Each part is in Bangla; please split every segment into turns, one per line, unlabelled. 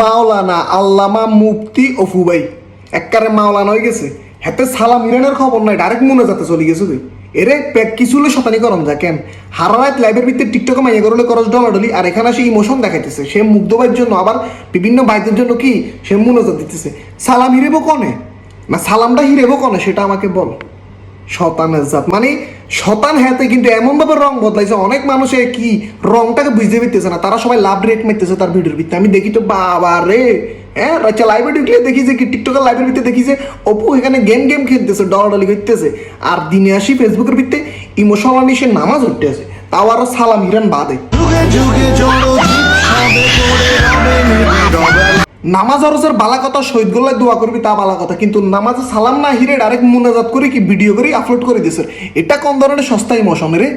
মাওলানা আল্লামা মুফতি অফুবাই এককারে মাওলানা হয়ে গেছে। হাতে সালাম ইরানের খবর নাই ডাইরেক্ট মনে যাতে চলে গেছে তুই। এরে প্যাক কিছু হলে শতানি করম যা কেন? হারায় লাইভের ভিতরে টিকটকে মাইয়া করলে করস ডলাডলি, আর এখানে সে ইমোশন দেখাইতেছে। সে মুগ্ধবার জন্য আবার বিভিন্ন বাইদের জন্য কি? সে মনোজাত দিতেছে। সালাম হিরেব কনে? না, সালামটা হিরেব কনে, সেটা আমাকে বল। শতানের জাত। মানে শতান হাতে কিন্তু এমন ভাবে রং বদলাইছে, অনেক মানুষে কি রংটাকে বুঝতে পারতেছে না। তারা সবাই লাভ রেট মারতেছে তার ভিডিওর ভিতরে আমি দেখি তো বাবা রে। হ্যাঁ আচ্ছা দেখি যে কি টিকটকের দেখি যে অপু এখানে গেম গেম খেলতেছে ডলাডলি করতেছে। আর দিনে আসি ফেসবুকের ভিতরে ইমোশনাল নিয়ে সে নামাজ উঠতে আছে তাও আরও সালাম হিরান বাদে।
যুগে যুগে
নামাজ অরসের বালা কথা, শহীদ গোল্লায় দোয়া করবি তা বালা কথা, কিন্তু নামাজে সালাম না হিরে ডাইরেক্ট মুনাজাত করে কি ভিডিও করে আপলোড করে দিয়েছে এটা কোন ধরনের সস্তায় মৌসুম রে?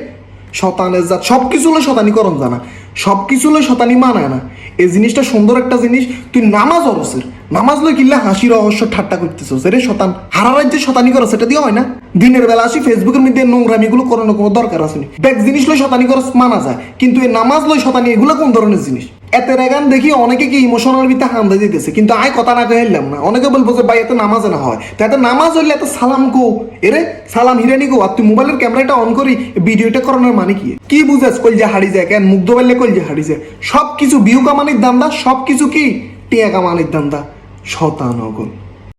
শতানের জাত সব কিছু হলে শতানিকরণ জানা সব কিছু হলে শতানি মানায় না। এই জিনিসটা সুন্দর একটা জিনিস, তুই নামাজ অরসের নামাজ লই কিল্লা হাসি রহস্য ঠাট্টা করতেছিস রে শতান, হারা রাজ্যে শতানি করো, সেটা দিয়ে হয় না? দিনের বেলা আসি ফেসবুকের মধ্যে নোংরামিগুলো করানো কোনো দরকার আছে নি? ব্যাগ জিনিস লই শতানি করস মানা যায়, কিন্তু এই নামাজ লই শতানি, এগুলো কোন ধরনের জিনিস? এতে রেগান দেখি অনেকে কি ইমোশনাল ভিতরে হান্দা দিতেছে, কিন্তু আয় কথা না কহিলাম না। অনেকে বলব যে, ভাই, এত নামাজে না হয়। তো এত নামাজ হইলে এত সালাম কো। এরে সালাম হিরানি কো, আর তুই মোবাইলের ক্যামেরাটা অন করি, ভিডিওটা করানোর মানে কি? কি বুঝাস কল যে হারি যায় কেন? মুগ্ধ পাইলে কল যে হারি যায়। সব কিছু কামানির দান্দা সব কিছু কি? টিয়া কামানির দান্দা শতানগর